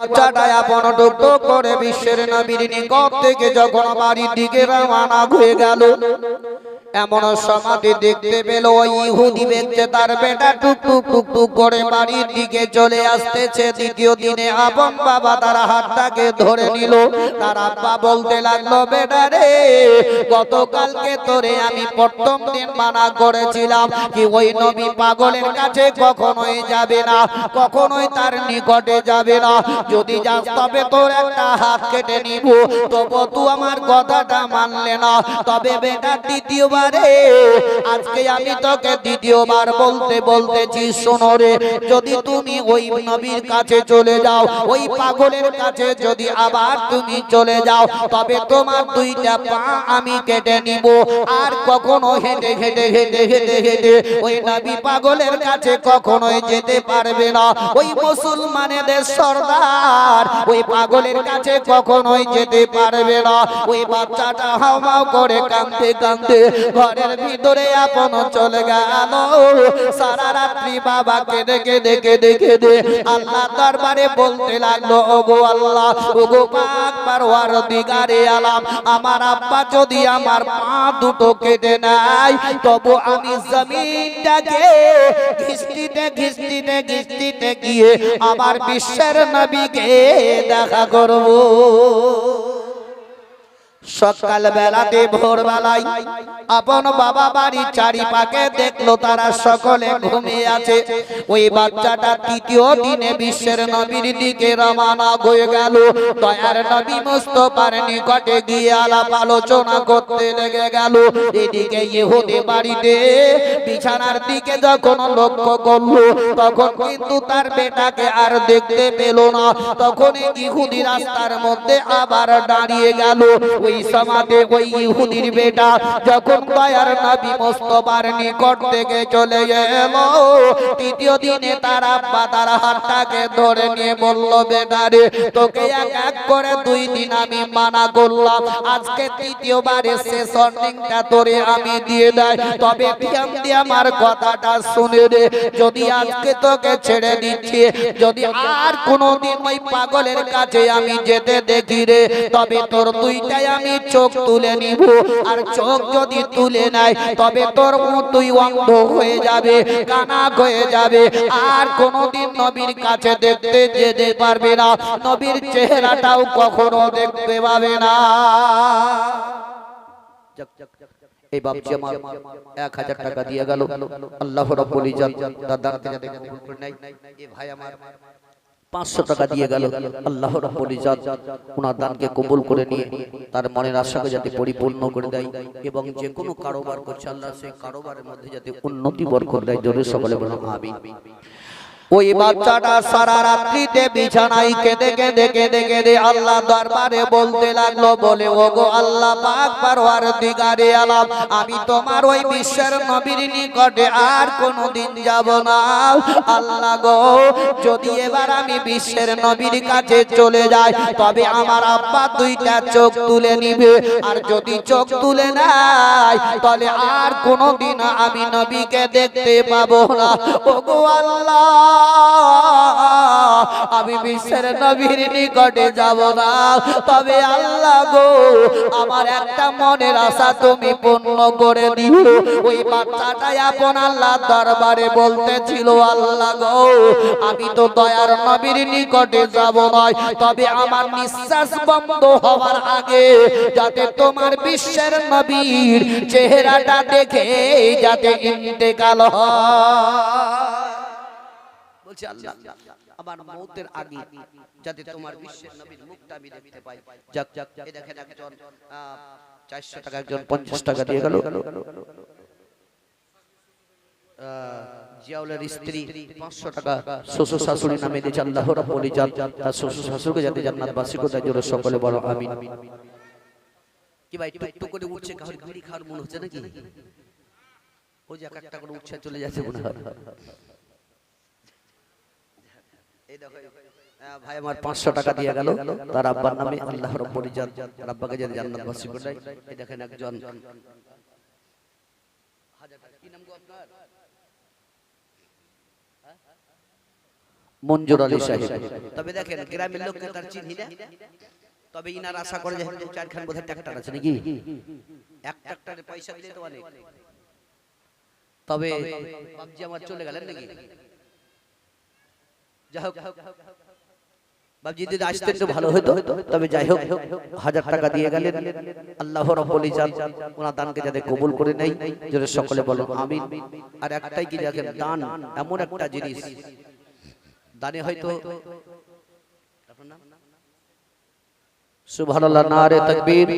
বাচ্চাটা আপন টুক করে বিশ্বের নবীর নিকট থেকে যখন বাড়ির দিকে রওনা হয়ে গেল এমন সমাধি দেখতে পেল ইহুদি ব্যক্তি তার বেটা টুক টুক টুক টুক করে বাড়ির দিকে চলে আসতেছে। দ্বিতীয় দিনে আপন বাবা তার হাতটাকে ধরে নিল। তার আব্বা বলতে লাগল, বেটা রে, গতকালকে তোরে আমি প্রথম দিন মানা করেছিলাম কি ওই নবী পাগলের কাছে কখনোই যাবে না, কখনোই তার নিকটে যাবে না। যদি যাস তবে তোর একটা হাত কেটে নিব। তবু তুই আমার কথাটা মানলে না। তবে বেটা, দ্বিতীয়বারে আজকে আমি তোকে দ্বিতীয়বার বলতে বলতেছি, শোনো রে, যদি তুমি ওই নবীর কাছে চলে যাও, ওই পাগলের কাছে যদি আবার তুমি চলে যাও, তবে তোমার দুইটা পা আমি কেটে নিব। আর কখনো হেঁটে হেঁটে হেঁটে হেঁটে হেঁটে ওই নবী পাগলের কাছে কখনোই যেতে পারবে না। ওই মুসলমানেদের সর্দার ওই পাগলের কাছে কখনোই যেতে পারবে না। ওই বাচ্চাটা হাওমাও করে কাঁদতে কাঁদতে ঘরের ভিতরে আপন চলে গেল। সারা রাত্রি বাবাকে দেখে দেখে দেখে দে আল্লাহ দরবারে বলতে লাগল, ওগো আল্লাহ, ওগো পাক পারওয়ার দিগারে আলাম, আমার আব্বা যদি আমার পা দুটো কেটে নেয়, তবু আমি জমিনটাকে ঘিস্তিতে ঘিস্তিতে ঘিস্তিতে গিয়ে আমার বিশ্বের নবীকে দেখা করব। সকাল বেলাতে ভোর বেলায় আপন বাবা বাড়ি চারিপাকে দেখল, তারা সকলে ঘুমিয়ে আছে। ওই বাচ্চাটা তৃতীয় দিনে বিশ্বের নবীর দিকে রমানা হয়ে গেল। দয়ার নবী মুস্তফার নিকটে গিয়ে আলাপ আলোচনা করতে লেগে গেল। এদিকে ইহুদি বাড়িতে বিছানার দিকে যখন লক্ষ্য করল, তখন কিন্তু তার বেটাকে আর দেখতে পেল না। তখন ইহুদি রাস্তার মধ্যে আবার দাঁড়িয়ে গেল। ওই সমাজে ওই ইহুদির বেটা যখন দয়ার নবী মোস্তফার নিকট থেকে চলে গেল, তৃতীয় দিনে তার আব্বা তার হাতটাকে ধরে নিয়ে বলল, বেটা রে, তোকে এক এক করে দুই দিন আমি মানা করলাম। আজকে তৃতীয়বারে শেষ অর্নিংটা তোরে আমি দিয়ে দেয়। তবে দিয়ে আমার কথাটা শুনে রে। যদি আজকে তোকে ছেড়ে দিচ্ছি, যদি আর কোনোদিন ওই পাগলের কাছে আমি যেতে দেখি রে, তবে তোর দুইটাই আমি চোখ তুলে নিব। আর চোখ যদি তুলে নেয় তবে তোর তুই অন্ধ হয়ে যাবে কানা হয়ে যাবে। আর কোনোদিন নবীর কাছে দেখতে যেতে পারবে না, নবীর চেহারাটাও কখনো দেখতে পাবে না। এই বাপজি আমার এক হাজার টাকা দিয়ে গেল। আল্লাহ রাব্বুল ইজ্জত তার দানকে যাতে কবুল নেয়। এই ভাই আমার পাঁচশো টাকা দিয়ে গেল। আল্লাহ রাব্বুল ইজ্জত ওনার দানকে কবুল করে নিয়ে তার মনের আশাকে যাতে পরিপূর্ণ করে দেয় এবং যে কোনো কারোবার করছে আল্লাহ সেই কারোবারের মধ্যে যাতে উন্নতি বরকত দেয়। জোরে সকলে বলুন, আমিন। ওই বাচ্চাটা সারা রাত্রিতে বিছানায় কেঁদে কেঁদে কেঁদে কেঁদে আল্লাহ দরবারে বলতে লাগল বলে ও গো আল্লাহ পাক পারওয়ার দিগারে আলাম আমি তোমার ওই বিশ্বের নবীর নিকটে আর কোনোদিন যাব না। আল্লাহ গো যদি এবার আমি বিশ্বের নবীর কাছে চলে যাই তবে আমার আব্বা দুইটা চোখ তুলে নিবে। আর যদি চোখ তুলে নাই তাহলে আর কোনোদিন আমি নবীকে দেখতে পাবো না। ও গো আল্লাহ আমি বিশ্বের নবীর নিকটে যাব না। তবে আল্লাহ গো আমার একটা মনের আশা তুমি পূর্ণ করে দিও ওই বাচ্চাটাই আপন আল্লাহ দরবারে বলতেছিল আল্লাহ গো আমি তো দয়ার নবীর নিকটে যাব নয়। তবে আমার নিঃশ্বাস বন্ধ হওয়ার আগে যাতে তোমার বিশ্বের নবীর চেহারাটা দেখে যাতে ইন্তেকাল হয়। বলছে, আল্লাহ, আমার মৌতের আগে যাতে তোমার বিশ্বের নবীর মুখটা আমি দেখতে পাই। যাক যাক এই দেখেন একজন চারশো টাকা একজন পঞ্চাশ টাকা দিয়ে গেল। পাঁচশো টাকা শ্বশুর শাশুড়ি নামে শ্বশুর শাশুড়িকে কি ভাই ওই একটা করে চলে যাচ্ছে ভাই আমার পাঁচশো টাকা দিয়ে গেল। তার আব্বার নামে আব্বাকে যদি জান্নাত বাসী এই দেখেন একজন। মঞ্জুর আলী সাহেব। তবে দেখেন, গ্রামের লোককে তার চিনি না। তবে ইনার আশা করে যে চারখান বোধহয় ট্রাক্টর আছে নাকি? এক ট্রাক্টরে পয়সা দিলে তো অনেক। তবে বাবজি আমার চলে গেলেন নাকি? যাই হোক বাবজি যদি আসতেন ভালো হতো তবে যাই হোক হাজার টাকা দিয়ে গেলেন। আল্লাহ রাব্বুল ইজ্জাত ওনার দানকে যাতে কবুল করে নেই সকলে আমিন। আর একটাই কি দেখেন দান এমন একটা জিনিস। দানে হয়তো আপনার নাম? সুবহানাল্লাহ, নারে তাকবীর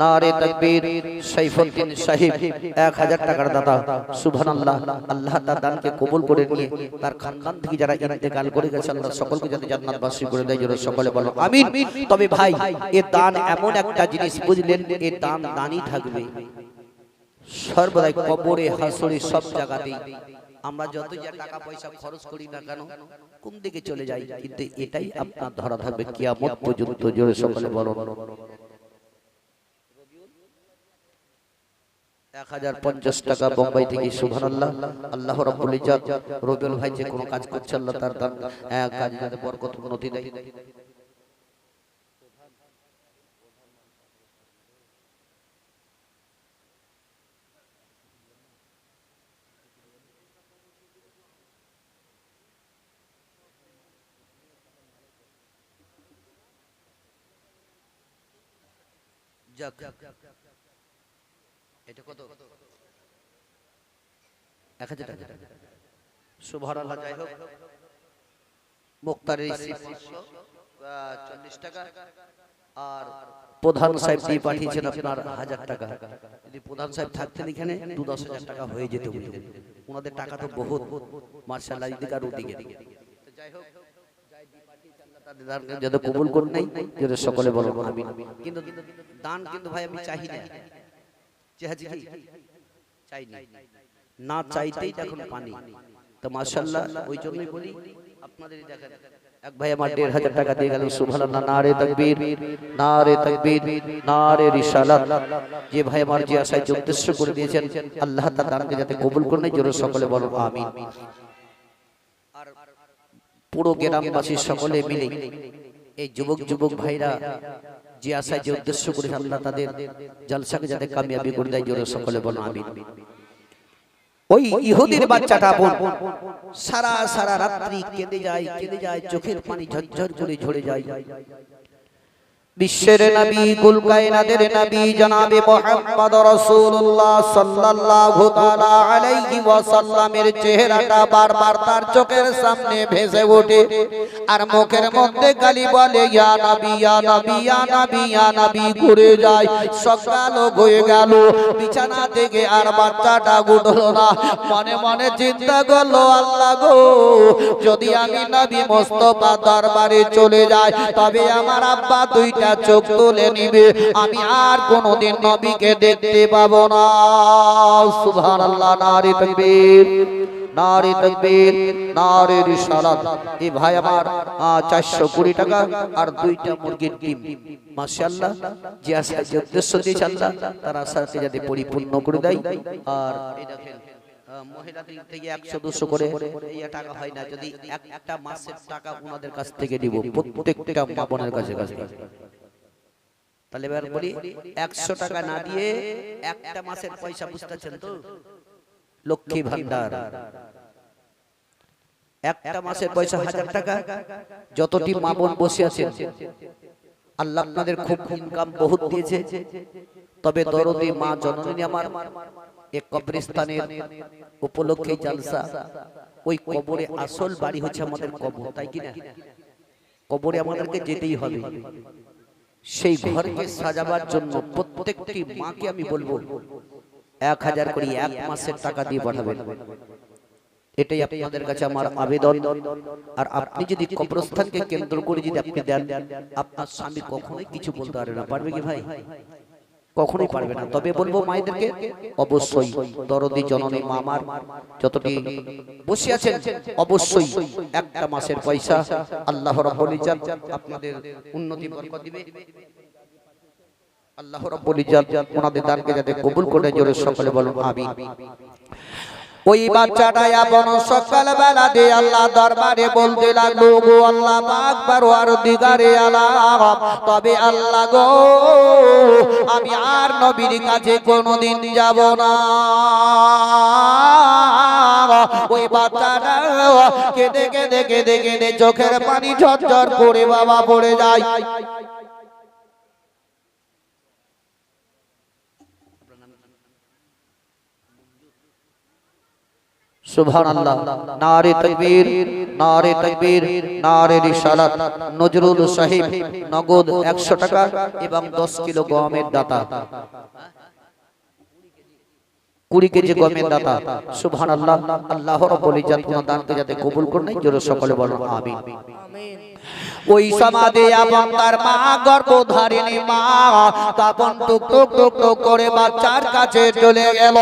নারে তাকবীর, সাইফুদ্দিন সাহেব 1000 টাকার দাতা, সুবহানাল্লাহ, আল্লাহ তার দানকে কবুল করে নিয়ে তার খানদান থেকে যারা ইন্তেকাল করে গেছে, আল্লাহ সকলকে যাতে জান্নাতবাসী করে দেয় জোরে সকলে বলো, আমিন। তবে ভাই, এ দান এমন একটা জিনিস বুঝলেন, এ দান দানই থাকবে। সর্বদাই কবরে হাসরে সব জায়গাতেই আমরা যত যা টাকা পয়সা খরচ করি না কেন কোন দিকে চলে যাই? কিন্তু এটাই আপনার ধরা থাকবে কিয়ামত পর্যন্ত জোরে সকলে বলো এক হাজার পঞ্চাশ টাকা বোম্বাই থেকে আল্লাহ রাব্বুল রবিউল ভাই যে কোনো কাজ করছে আল্লাহ তার তার আহ, যাতে বরকত উন্নতি দেয়। যাক। এটা কত? এক হাজার টাকা। সুবহানাল্লাহ, যাই হোক। মুক্তারের চল্লিশ টাকা। আর প্রধান সাহেব দিয়ে পাঠিয়েছেন আপনার হাজার টাকা। যদি প্রধান সাহেব থাকতেন এখানে, দু দশ হাজার টাকা হয়ে যেত। ওনাদের টাকা তো বহুত, মার্শাল্লাহ, এদিকে আর ওদিকে। যাই হোক যাতে কবুল নাই যাতে সকলে বলো আমিন। কিন্তু দান কিন্তু ভাই আমি চাই না। চাই না। না চাইতেই এখন পানি। তো মাশাআল্লাহ, ওই জন্যই বলি, আপনাদের দেখেন এক ভাই আমার দেড় হাজার টাকা দিয়ে গেল রিসালাত। যে ভাই আমার যে আশায় করে দিয়েছেন, আল্লাহ তাআলা দানকে যাতে কবুল করে জোরে সকলে বলো আমিন। পুরো গ্রামবাসী সকলে মিলে এই যুবক যুবক ভাইরা যে আশায়, যে উদ্দেশ্য করে আল্লাহ তাদের জলসাকে যাতে কামিয়াবি করে দেয়, জোরে সকলে বলো আমি সারা সারা রাত্রি কেঁদে যায় কেঁদে যায়, চোখের পানি ঝরঝর করে ঝরে যায়। বিশ্বের নবী কুল কায়নাতের নবী জনাবে মুহাম্মদ রাসূলুল্লাহ সাল্লাল্লাহু তাআলা আলাইহি ওয়াসাল্লামের চেহারাটা বারবার তার চোখের সামনে ভেসে ওঠে। আর মুখের মধ্যে গালি বলে ইয়া নবী ইয়া নবী ইয়া নবী ইয়া নবী ঘুরে যায় সকাল হয়ে গেল বিছানা থেকে আর বাচ্চাটা উঠল না। মনে মনে চিন্তা করল আল্লাহ গো যদি আমি নবী মোস্তফা দরবারে চলে যাই তবে আমার আব্বা দুইটা চোখ তুলে নিবে। আমি আর কোনোদিন নবীকে দেখতে পাবো না। নারী তাকবীর নারী তাকবীর ভাই আমার চারশো কুড়ি টাকা আর দুইটা মুরগির আল্লাহ পরিপূর্ণ করে দেয়। আর মহিলাদের থেকে একশো দুশো করে টাকা হয় না। যদি এক- একটা মাসের টাকা ওনাদের কাছ থেকে দিব প্রত্যেকটা মা বোনের কাছে কাছে। তাহলে এবার বলি একশো টাকা না দিয়ে একটা মাসের পয়সা বুঝতেছেন তো? লক্ষ্মী ভান্ডার। একটা মাসের পয়সা হাজার টাকা। যতটি মা বোন বসে আছেন। আল্লাহ আপনাদের খুব ইনকাম বহুত দিয়েছে। তবে দরদি মা জননী আমার। এক কবরস্থানের উপলক্ষে জালসা। ওই কবরে আসল বাড়ি হচ্ছে আমাদের কবর, তাই কি না? কবরে আমাদেরকে যেতেই হবে। সেই ঘরকে সাজাবার জন্য প্রত্যেকটি মাকে আমি বলব, এক হাজার করে এক মাসের টাকা দিয়ে পাঠাবেন। এটাই আপনাদের কাছে আমার আবেদন। আর আপনি যদি কবরস্থানকে কেন্দ্র করে যদি আপনি দেন, আপনার স্বামী কখনোই কিছু বলতে পারবে না। পারবে কি ভাই? কখনোই পারবে না। তবে বলব মায়েদেরকে অবশ্যই দরদি জননী মামার যতটি বসে আছেন অবশ্যই একটা মাসের পয়সা আল্লাহ রাব্বুল ইজ্জত আপনাদের উন্নতি বরকত দিবে। আল্লাহ রাব্বুল ইজ্জত ওনাদের দানকে যাতে কবুল করে জোরে সকলে বলুন আমিন। ওই বাচ্চাটা আপন সকাল বেলা দিয়ে আল্লাহ দরবারে বলতে লাগল, গো আল্লাহ আর দিগারে আলাম তবে আল্লাহ গো, আমি আর নবীর কাছে কোনোদিন যাব না। ওই বাচ্চাটা কেঁদে কেঁদে কেঁদে কেঁদে চোখের পানি ঝরঝর করে বাবা পড়ে যায়। সুবহান আল্লাহ নারে তকবীর নারে তকবীর, নারে রিসালাত নজরুল নগদ 100 টাকা এবং 10 কিলো গমের দাতা কুড়ি কেজি গমের দাতা আল্লাহ দানকে যাতে কবুল করে নেয় জোরে সকলে বলুন আমিন। ওই সমাধি এবং তার মা গর্ভধারিণী মা তখন টুক টুক টুক টুক করে বাচ্চার কাছে চলে গেল।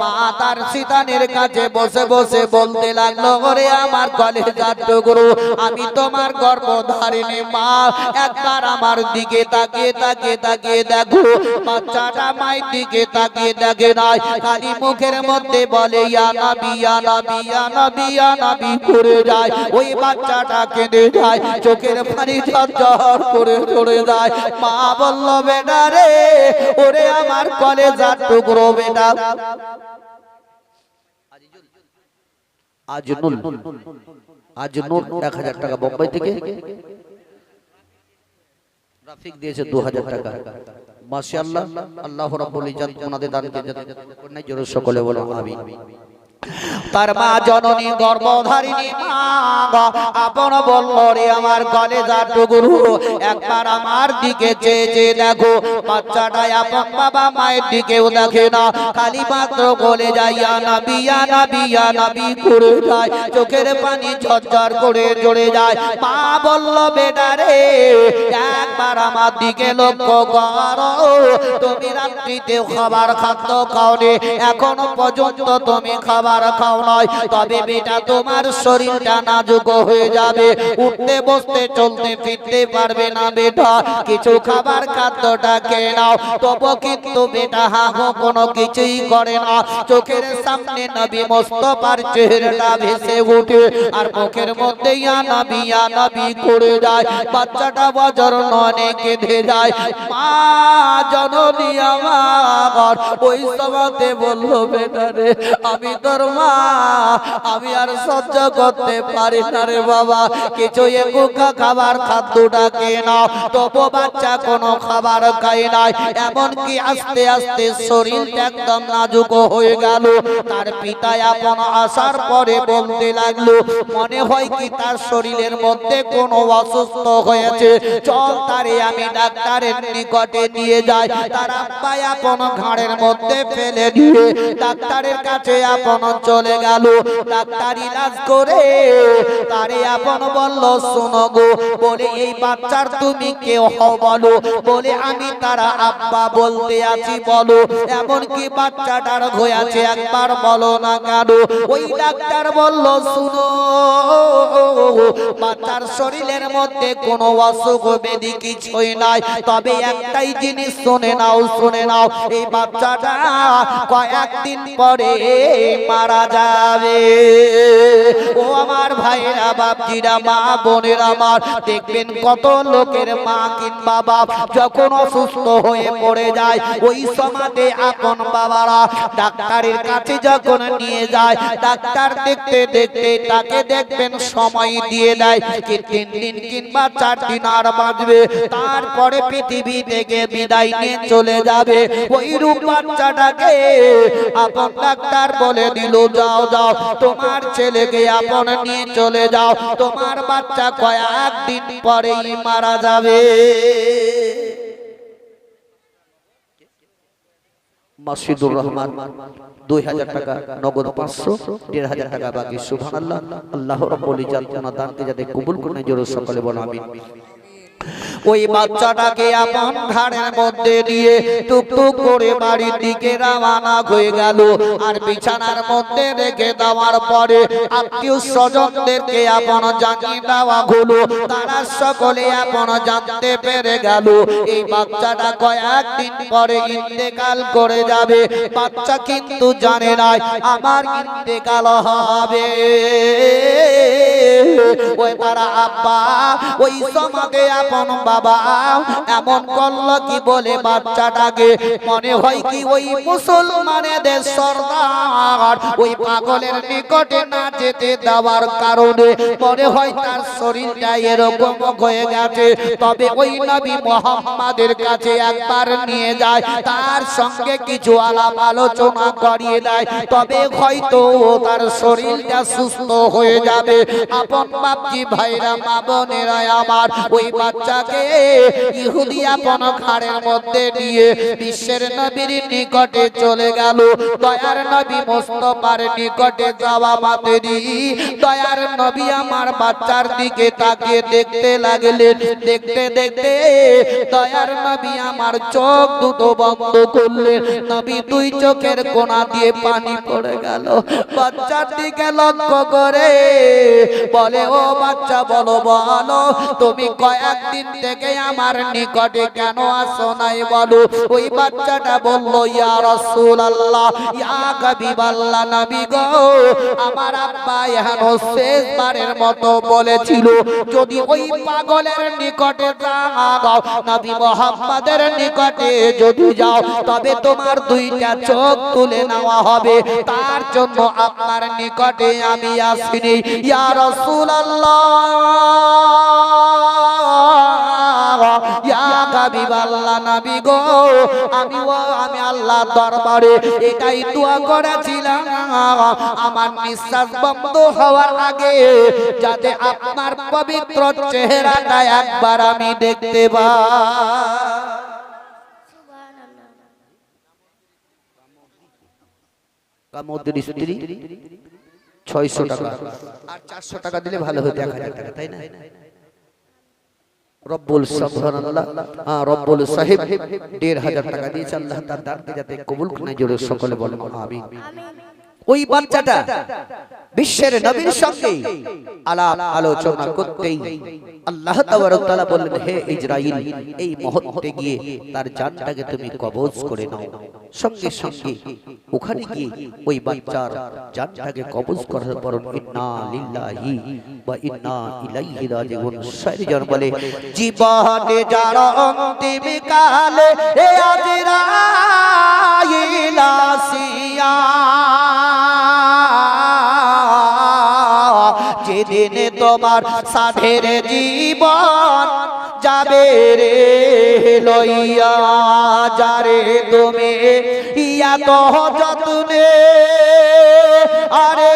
মা তার সীতানের কাছে বসে বসে বলতে লাগল, ওরে আমার কলেজার টুকরো, আমি তোমার গর্ভধারিণী মা। একবার আমার দিকে তাকিয়ে তাকিয়ে তাকিয়ে দেখো, বাচ্চাটা মায়ের দিকে তাকিয়ে দেখে নাই। খালি মুখের মধ্যে বলে, ইয়া নবী ইয়া নবী ইয়া নবী ইয়া নবী করে যায়। ওই বাচ্চাটা কেঁদে যায়, চোখের পানি ঝরঝর করে চলে যায়। মা বলল, বেটা রে, ওরে আমার কলেজার টুকরো, বেটা। এক হাজার টাকা বোম্বাই থেকে। দিয়েছে দু হাজার টাকা। মাশাআল্লাহ, আল্লাহ রাব্বুল ইজ্জত ওনাদের করেন জোরে সকলে বলো, আমিন। তার মা জননী গর্ভধারিণী আপন বলল আমার কলেজার টুকুরু, একবার আমার দিকে চেয়ে চেয়ে দেখো। বাচ্চাটা আপন বাবা মায়ের দিকেও দেখে না। খালি মাত্র বলে যায় ইয়া নবী ইয়া নবী ইয়া নবী করে যায়। চোখের পানি ঝরঝর করে জড়ে যায়। মা বলল, বেটা রে, একবার আমার দিকে লক্ষ্য করো। তুমি রাত্রিতে খাবার খাদ্য খাওনি, এখনও পর্যন্ত তুমি খাবার খাও নয়, তবে বেটা, তোমার শরীরটা নাজুক হয়ে যাবে। উঠতে, বসতে, চলতে, ফিরতে পারবে না বেটা। কিছু খাবার খাদ্যটা খেয়ে নাও। তবু কিন্তু বেটা হাগো কোনো কিছুই করে না। চোখের সামনে নবী মোস্তফার চেহারাটা ভেসে ওঠে আর মুখের মধ্যে ইয়া নবী ইয়া নবী করে যায়। বাচ্চাটা বজর ননে কেঁদে যায়। মা, জননী আমার, ওই সমাতে বলল, বেটা রে, আমি তোর মা আমি আর সহ্য করতে পারি না রে বাবা। কিছু একুকা খাবার খাদ্যটা কে নাও। তবু বাচ্চা কোনো খাবার খায় নাই। এমনকি আস্তে আস্তে শরীর একদম নাজুক হয়ে গেল। তার পিতা আপন আসার পরে বলতে লাগল, মনে হয় কি তার শরীরের মধ্যে কোনো অসুস্থ হয়েছে? চল তারে আমি ডাক্তারের নিকটে নিয়ে যাই। তার আব্বা আপন ঘাড়ের মধ্যে ফেলে দিয়ে ডাক্তারের কাছে আপন চলে গেল। ডাক্তার ইলাজ করে তারে আপন বলল, শোনো গো, বলে এই বাচ্চার তুমি কেউ হও বলো। বলে আমি তারা আব্বা বলতে আছি, বলো। এমন কি বাচ্চাটার হয়েছে একবার বলো না কেন? ওই ডাক্তার বলল, শুনো, বাচ্চার শরীরের মধ্যে কোনো অসুখ বেদি কিছুই নাই। তবে একটাই জিনিস শুনে নাও শুনে নাও। এই বাচ্চাটা কয়েকদিন পরে মারা যাবে। ও আমার ভাইরা বাপজিরা, মা বোনের আমার, দেখবেন কত লোকের মা কিংবা বাপ যখন অসুস্থ হয়ে পড়ে যায়, ওই সমাজে আপন বাবারা ডাক্তারের কাছে যখন নিয়ে যায়, ডাক্তার দেখতে দেখতে তাকে দেখবেন সময় দিয়ে দেয় কি তিন দিন কিংবা চার দিন আর বাঁচবে। তারপরে পৃথিবী থেকে বিদায় নিয়ে চলে যাবে। ওই রূপ বাচ্চাটাকে আপন ডাক্তার বলে দিল যাও যাও, তোমার ছেলেকে আপন নিয়ে চলে যাও। তোমার বাচ্চা কয়েকদিন পরেই মারা যাবে। মাসিদুর রহমান, দুই হাজার টাকা, নগদ পাঁচশো, দেড় হাজার টাকা বাকি সুভান আল্লাহ আল্লাহ রব্বুল ওনার দানকে যাতে কবুল করে জোর সকলে বলো ওই বাচ্চাটাকে আপন ঘাড়ের মধ্যে দিয়ে টুকটুক করে বাড়ির দিকে রওনা হয়ে গেল। আর বিছানার মধ্যে রেখে দেওয়ার পরে আত্মীয় স্বজনদেরকে আপন জানিয়ে দেওয়া হলো। তারা সকলে আপন জানতে পেরে গেল। এই বাচ্চাটা কয়েকদিন পরে ইন্তেকাল করে যাবে। বাচ্চা কিন্তু জানে নাই, আমার ইন্তেকাল হবে। ওই তারা আব্বা, ওই সমাজে আপন বাবা, এমন করল কি বলে বাচ্চাটাকে? মনে হয় কি ওই মুসলমানেদের সর্দার, ওই পাগলের নিকটে না যেতে দেওয়ার কারণে। মনে হয় তার শরীরটা এরকম হয়ে গেছে। তবে ওই নবী মোহাম্মদের কাছে একবার নিয়ে যায়, তার সঙ্গে কিছু আলাপ আলোচনা করিয়ে দেয়। তবে হয়তো তার শরীরটা সুস্থ হয়ে যাবে। আপন বাপজি ভাইরা, মা আমার, ওই বাচ্চাকে ইহুদি আপন ঘাড়ের মধ্যে নিয়ে বিশ্বের নবীর নিকটে চলে গেল। দয়ার নবী মোস্তফার নিকটে যাওয়া মাতেরি দয়ার নবী আমার বাচ্চার দিকে তাকিয়ে দেখতে লাগলেন। দেখতে দেখতে দয়ার নবী আমার চোখ দুটো বন্ধ করলেন। নবী দুই চোখের কোনা দিয়ে পানি পড়ে গেল। বাচ্চার দিকে লক্ষ্য করে বলে, ও বাচ্চা, বলো বলো, তুমি কয়েকদিন থেকে আমার নিকটে কেন আসো নাই বলো? ওই বাচ্চাটা বলল যদি নিকটে যাও, তবে তোমার দুইটা চোখ তুলে নেওয়া হবে। তার জন্য আপনার নিকটে আমি আসিনি। ইয়া রাসূলুল্লাহ আমার হওয়ার আগে যাতে আপনার পবিত্র চেহারাটা একবার আমি দেখতে পাই ছয়শো টাকা। আর চারশো টাকা দিলে ভালো হতো তাই না? রব্বুল সুবহানাল্লাহ সাহেব, দেড় হাজার টাকা দিয়েছে আল্লাহ তার দানকে যাতে কবুল করে জোরে সকলে বলেন আমিন। ওই বাচ্চাটা বিশ্বের নবীর সঙ্গে আলাপ আলোচনা করতেই আল্লাহ তাআলা বললেন, হে ইসরাইল এই মুহূর্তে গিয়ে তার জানটাকে তুমি কবজ করে নাও। সঙ্গে সঙ্গে ওখানে গিয়ে ওই বাচ্চার জানটাকে কবজ করার পর ইন্না লিল্লাহি ওয়া ইন্না ইলাইহি রাজিউন। সাইজন বলে, জীবনে যার অন্তিম কালে এ আজরাইল আসিয়া যেদিন তোমার সাধের জীবন যাবে রে লইয়া যারে তুমি ইয়া তো যত্নে আরে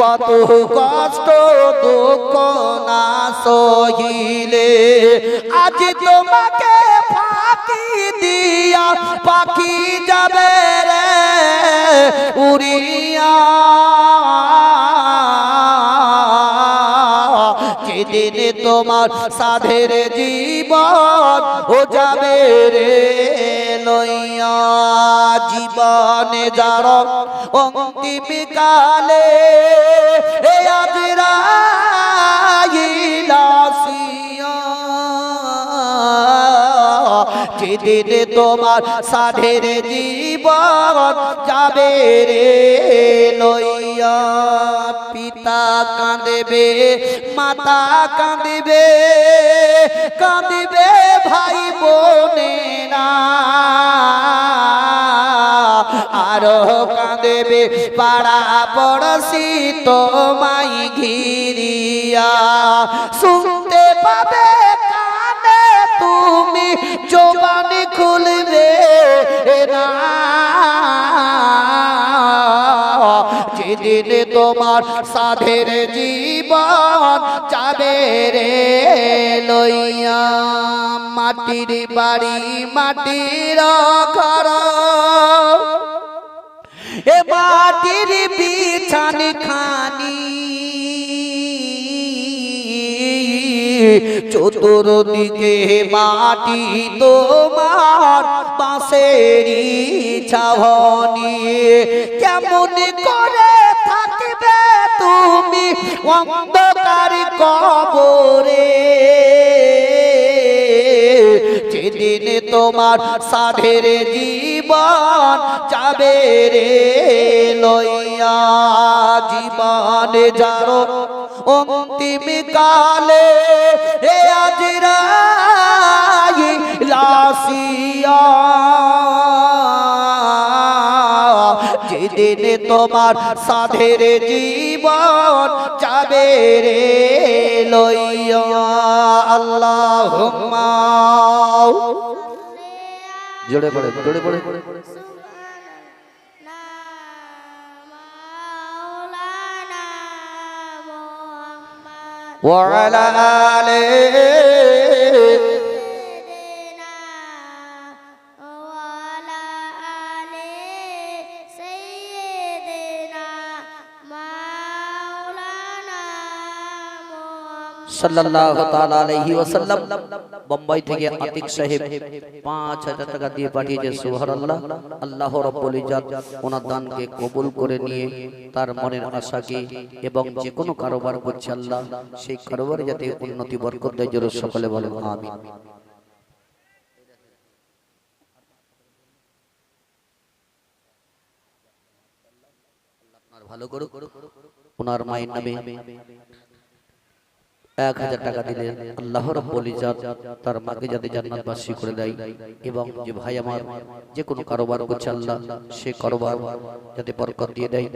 কত কষ্ট দুঃখ না সহিলে। আজ তোমাকে ফাঁকি দিয়া পাখি যাবে রে উড়িয়া। যেদিন তোমার সাধের জীবন ও যাবে রে জীবনে যার অন্তিম কালে এ যেদিন তোমার সাধের জীবন যাবে রে লইয়া। পিতা কাঁদবে, মাতা কাঁদেবে কাঁদেবে ভাই বোনেরা। আরও কাঁদেবে পাড়া পড়শি তোমাই ঘিরিয়া। শুনতে পাবে জবানি খুলবে যেদিন তোমার সাধের জীবন যাবে রে লইয়া, মাটির বাড়ি মাটির ঘর। এ মাটির বিছানি খানি চতুর্দিকে মাটি তোমার বাঁশেরই ছাহনি কেমন করে থাকবে তুমি অন্ধকার কবরে? যেদিন তোমার সাধের জীবন যাবে রে লইয়া, জীবন যারো অন্তিম কালে হে আজরাই লাসিয়া যেদিন তোমার সাধের জীবন যাবে রে লইয়া আল্লাহ জোরে পড়ে জোরে পড়ে। وعلى آله সাল্লাল্লাহু তাআলা আলাইহি ওয়াসাল্লাম বোম্বাই থেকে আতিক সাহেব 5000 টাকা দিয়ে পাঠিয়েছে সুবহানাল্লাহ। আল্লাহ রাব্বুল ইজ্জত ওনার দানকে কবুল করে নিয়ে তার মনের আশাকে এবং যে কোনো কারোবার করছে আল্লাহ সেই কারোবার যাতে উন্নতি বরকত দেয় জোরে সকলে বলেন আমিন। ভালো করুক ওনার মায়ের নামে এক হাজার টাকা দিলেন আল্লাহ তার মাকে যাতে জান্নাতবাসী করে দেয়। এবং যে ভাই আমার, যে কোনো কারোবার করছে আল্লাহ, সে কারোবার যাতে বরকত দিয়ে দেয়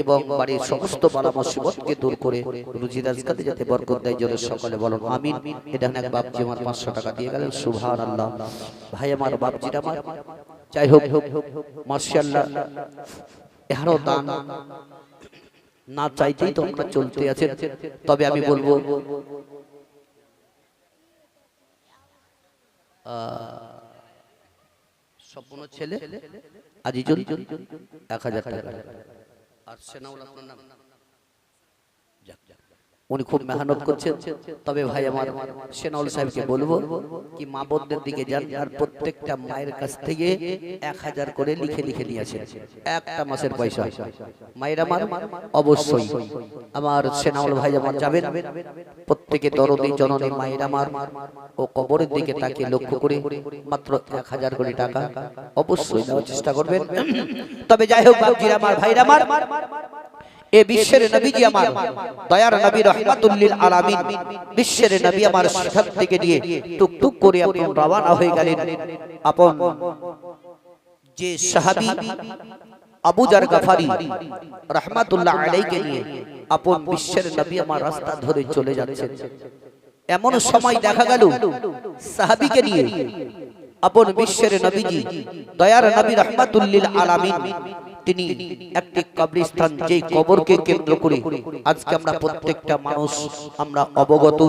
এবং বাড়ির সমস্ত বালা মুসিবতকে দূর করে রুজি রাজকাতে যাতে বরকত দেয় জোরে সকলে বলুন, আমিন। এটা এক বাপজি আমার পাঁচশো টাকা দিয়ে গেলেন সুভান আল্লাহ ভাই আমার বাপজির আমার, যাই হোক মার্শাল্লাহ এহারও দান। না চাইতেই তো আমরা চলতে আছে তবে আমি বলব স্বপ্ন ছেলে আজিজুল এক হাজার টাকা। আর সেনাউল আপনার নাম। উনি খুব মেহনত করছেন। তবে ভাই আমার সেনাউল সাহেবকে বলব কি মা বোনদের দিকে যান আর প্রত্যেকটা মায়ের কাছ থেকে এক হাজার করে লিখে লিখে নিয়েছেন। একটা মাসের পয়সা। মায়ের আমার? অবশ্যই। আমার সেনাউল ভাই আমার যাবেন। প্রত্যেকে দরদি জননী মায়ের আমার। ও কবরের দিকে তাকে লক্ষ্য করে মাত্র এক হাজার কোটি টাকা। অবশ্যই দেওয়ার চেষ্টা করবেন। তবে যাই হোক বাবজির আমার ভাইরা আমার। এ বিশ্বের নবীজি আমার। দয়ার নবী রহমাতুল্লিল আলামিন বিশ্বের নবী আমার সেখান থেকে নিয়ে টুক টুক করে আপন রওনা হয়ে গেলেন। আপন যে সাহাবী আবু জার গাফারি রহমাতুল্লাহ আলাইকে নিয়ে আপন বিশ্বের নবী আমার রাস্তা ধরে চলে যাচ্ছেন। এমন সময় দেখা গেল সাহাবীকে নিয়ে আপন বিশ্বের নবীজি দয়ার নবী রহমাতুল্লিল আলামিন। তিনি একটি কবরস্থান যেই কবরকে কেন্দ্র করে আজকে আমরা প্রত্যেকটা মানুষ আমরা অবগত।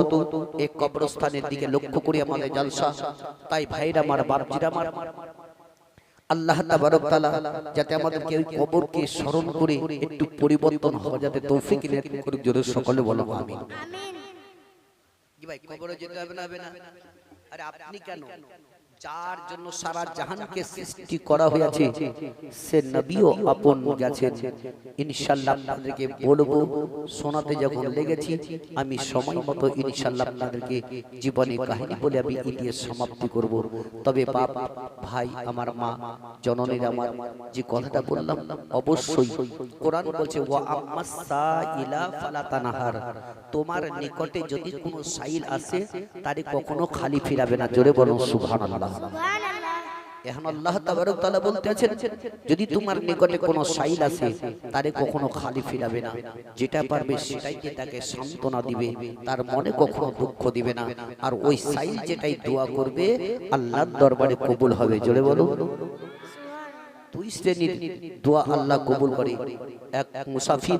এই কবরস্থানের দিকে লক্ষ্য করি আমাদের জলসা। তাই ভাইরা আমার বাপজিরা আমার। আল্লাহ তাবারক তাআলা যাতে আমাদেরকে ওই কবরকে স্মরণ করে একটু পরিবর্তন হওয়া যাতে তৌফিক এনে করে জোরে সকলে বলো আমিন। আমিন। কি ভাই কবরে যেতে হবে না হবে না। আরে আপনি কেন? যার জন্য সারা জাহানকে সৃষ্টি করা হয়েছে সে নবীও আপন গেছেন। ইনশাআল্লাহ আপনাদেরকে বলব শোনাতে যখন লেগেছি আমি সময় মতো ইনশাআল্লাহ আপনাদেরকে জীবনে কাহিনী বলে আমি ইতিহাস সমাপ্তি করব। তবে বাপ ভাই আমার মা জননীর আমার যে কথাটা বললাম অবশ্যই কোরআন বলছে ওয়া আম্মাস সাইলা ফালা তানাহার তোমার নিকটে যদি কোনো সাইল আসে তারে কখনো খালি ফিরাবে না। জোরে বলুন সুবহানাল্লাহ সুবহানাল্লাহ। এখন আল্লাহ তাবারক তাআলা বলতে আছেন যদি তোমার নিকটে কোনো সাইল আসে তারে কখনো খালি ফিরাবে না। যেটা পারবে সেটাইকে তাকে সান্ত্বনা দিবে তার মনে কখনো দুঃখ দিবে না। আর ওই সাইল যেটাই দোয়া করবে আল্লাহর দরবারে কবুল হবে। জোরে বলো দুই শ্রেণির দোয়া আল্লাহ কবুল করে। এক মুসাফির।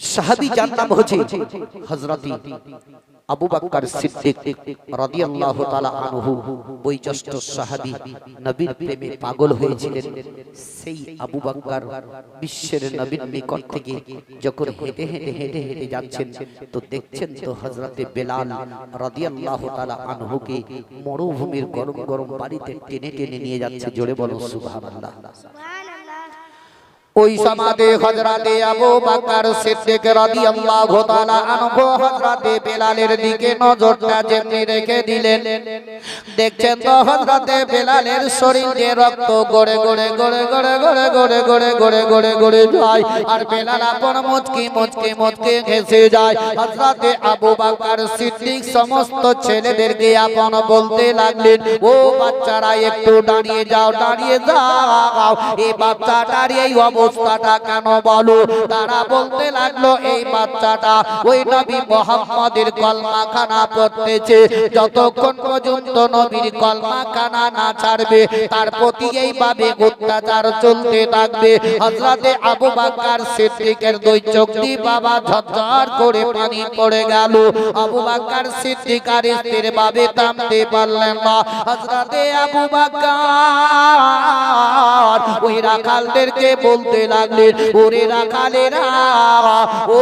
সাহাবী যার নাম হচ্ছে হযরতি আবু বকর সিদ্দিক রাদিয়াল্লাহু তাআলা আনহু ওই জ্যেষ্ঠ সাহাবী নবীর প্রেমে পাগল হয়েছিলেন। সেই আবু বকর বিশ্বের নবীর নিকট থেকে যখন হেঁটে হেঁটে হেঁটে হেঁটে যাচ্ছেন তো দেখছেন তো হযরতে বেলাল রাদিয়াল্লাহু তাআলা আনহুকে মরুভূমির গরম গরম বাড়িতে টেনে টেনে নিয়ে যাচ্ছে। জোরে বলো সুবহানাল্লাহ। সুবহানাল্লাহ। ওই সমাধে হজরতে আবু বকর সিদ্দিক রাদিয়াল্লাহু তাআলা আনহু হজরতে বেলালের দিকে নজরটা যেমনি রেখে দিলেন দেখছেন তো হজরতে বেলালের শরীর রক্ত গড়ে গড়ে গড়ে গড়ে গড়ে গড়ে গড়ে গড়ে গড়ে গড়ে যায় আর বেলাল আপন মুচকি মুচকি মুচকি ঘেসে যায় হজরতে আবু বকর সিদ্দিক সমস্ত ছেলেদেরকে আপন বলতে লাগলেন ও বাচ্চারা একটু দাঁড়িয়ে যাও দাঁড়িয়ে যাও এই বাচ্চাটার এই অবস্থাটা কেন বলো? তারা বলতে লাগল, এই বাচ্চাটা ওই নবী মোহাম্মদের কলমা খানা পড়তেছে। যতক্ষণ পর্যন্ত নবীর কলমা খানা না ছাড়বে, তার প্রতি এইভাবে অত্যাচার চলতে থাকবে। হযরতে আবু বকর সিদ্দিকের দুই চোখ দিয়ে বাবা ঝরঝর করে পানি পড়ে গেল। আবু বকর সিদ্দিক আর স্ত্রীর বাবে থামতে পারলেন না। হযরতে আবু বকর ওই রাখালদেরকে বলতে লাগলেন ওরে রাখালেরা ও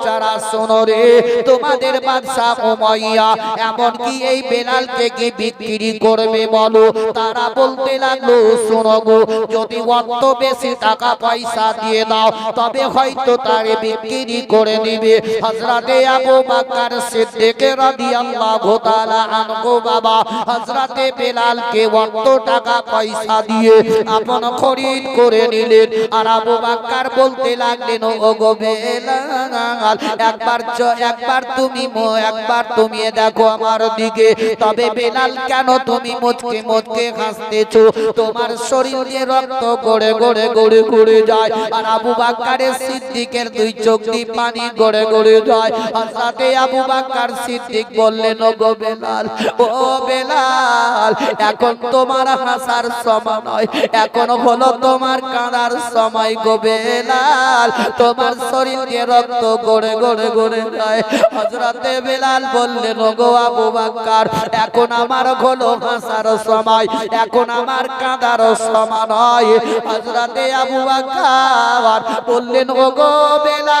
বাচ্চারা শোনো রে, তোমাদের বাদশাহ উমাইয়া এমন কি এই বেলালকে কি বিক্রি করবে বলো। তারা বলতে লাগল, শোনো গো, যদি অত বেশি টাকা পয়সা দিয়ে দাও, তবে হয়তো তারে বিক্রি করে দিবে। হযরতে আবু বকর সিদ্দিক রাদিয়াল্লাহু তাআলা আনহু বাবা, হযরতে বেলালকে অত টাকা পয়সা দিয়ে আপন খরিদ করে নিলেন। আর আবু বকর বলতে লাগলেন ও গো বেলাল একবার চ একবার তুমি মো, একবার তুমি দেখো আমার দিকে। তবে বেলাল, কেন তুমি মুচকে মুচকে হাসতেছো? তোমার শরীরে রক্ত গড়ে গড়ে গড়ে গড়ে যায়, আর আবু বাক্কারের সিদ্দিকের দুই চোখ দিয়ে পানি গড়ে গড়ে যায়। হযরতে আবু বাক্কার সিদ্দিক বললেন গো বেলাল, ও বেলাল, এখন তোমার হাসার সময় নয়, এখন হলো তোমার কাঁদার সময় গো বেলাল। তোমার শরীরে রক্ত গড়ে গড়ে গড়ে গড়ে যায় হযরতে বেলাল বললেন ও গো আবু বাক্কার, এখন আমার হলো হাসার সময়, এখন আমার কাঁদার সময় নয়। হজরতে আবু বাক্কার বললেন ও গো বেলাল,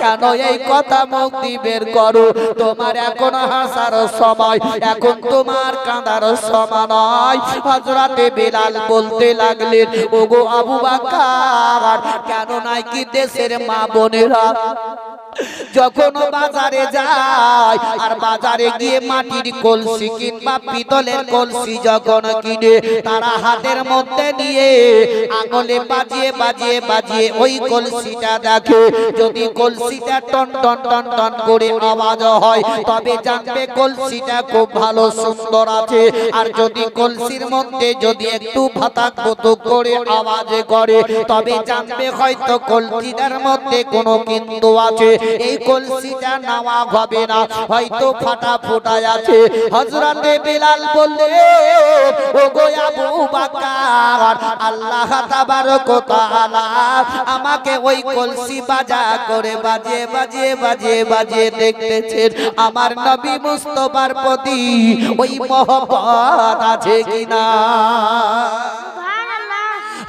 কেন এই কথা মুখ বের করো? তোমার এখন হাসার সময়, এখন তোমার কাঁদার সময় নয়। হজরতে বেলাল বলতে লাগলেন ও গো আবু বাক্কার, কেন নাই কি দেশের মা বোনেরা যখন বাজারে যায় আর বাজারে গিয়ে মাটির কলসি কিংবা পিতলের কলসি যখন কিনে তারা হাতের মধ্যে নিয়ে আঙুলে বাজিয়ে বাজিয়ে বাজিয়ে ওই কলসিটা দেখে যদি কলসিটা টন টন টন টন করে আওয়াজ হয় তবে জানবে কলসিটা খুব ভালো সুন্দর আছে। আর যদি কলসির মধ্যে যদি একটু ভাতাক ভুতুক করে আওয়াজ করে তবে জানবে হয়তো কলসিটার মধ্যে কোনো কিন্তু আছে। এই কলসিটা নাওয়া হবে না, হয়তো ফাটা ফোটায় আছে। হযরতে বেলাল বললে ও গো আবু বকর, আল্লাহ তাবারক তাআলা আমাকে ওই কলসি বাজা করে বাজে বাজে বাজে বাজে দেখতেছেন। আমার নবী মুস্তাফার প্রতি ওই মহব্বত আছে কিনা?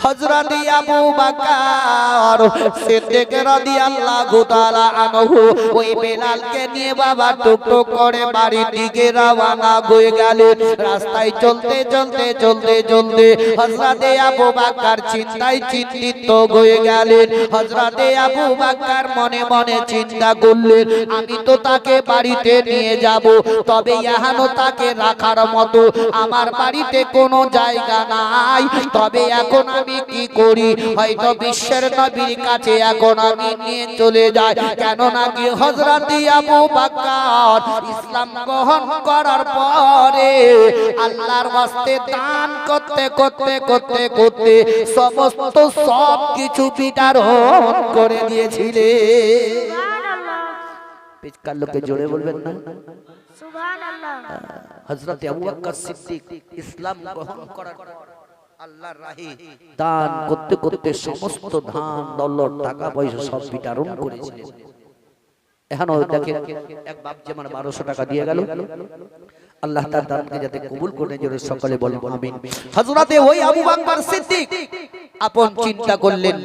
হযরত আবু বকর সিদ্দিক রাদিয়াল্লাহু তাআলা আনহু ওই বেলালকে নিয়ে বাবা টুকটুক করে বাড়ির দিকে রওনা হয়ে গেলেন রাস্তায় চলতে চলতে চলতে চলতে হযরত আবু বকর চিন্তায় চিন্তিত হয়ে গেলেন হযরত আবু বকর মনে মনে চিন্তা করলেন, আমি তো তাকে বাড়িতে নিয়ে যাব, তবে এহানো তাকে রাখার মতো আমার বাড়িতে কোনো জায়গা নাই। তবে এখন আমি কি করি? হয়তো বিশ্বের নবীর কাছে এখন আমি নিয়ে চলে যাই। কেন নাকি হজরতি আবু বাক্কার ইসলাম গ্রহণ করার পরে আল্লাহর ওয়াস্তে দান করতে করতে করতে করতে সমস্ত সব কিছু বিতরণ করে দিয়েছিলে। পেচকার লোকে জোরে বলবেন না। হযরত আবু বকর সিদ্দিক ইসলাম গ্রহণ করার আল্লাহর দান করতে করতে সমস্ত ধান টাকা পয়সা সব বিতরণ করেছিলেন। এখনও দেখেন, এক বাপজি বারোশো টাকা দিয়ে গেল। আল্লাহ তার দানকে যাতে কবুল করে সকলে বলব আমিন। হযরতে ওই আবু বকর সিদ্দিক আপন চিন্তা করলেন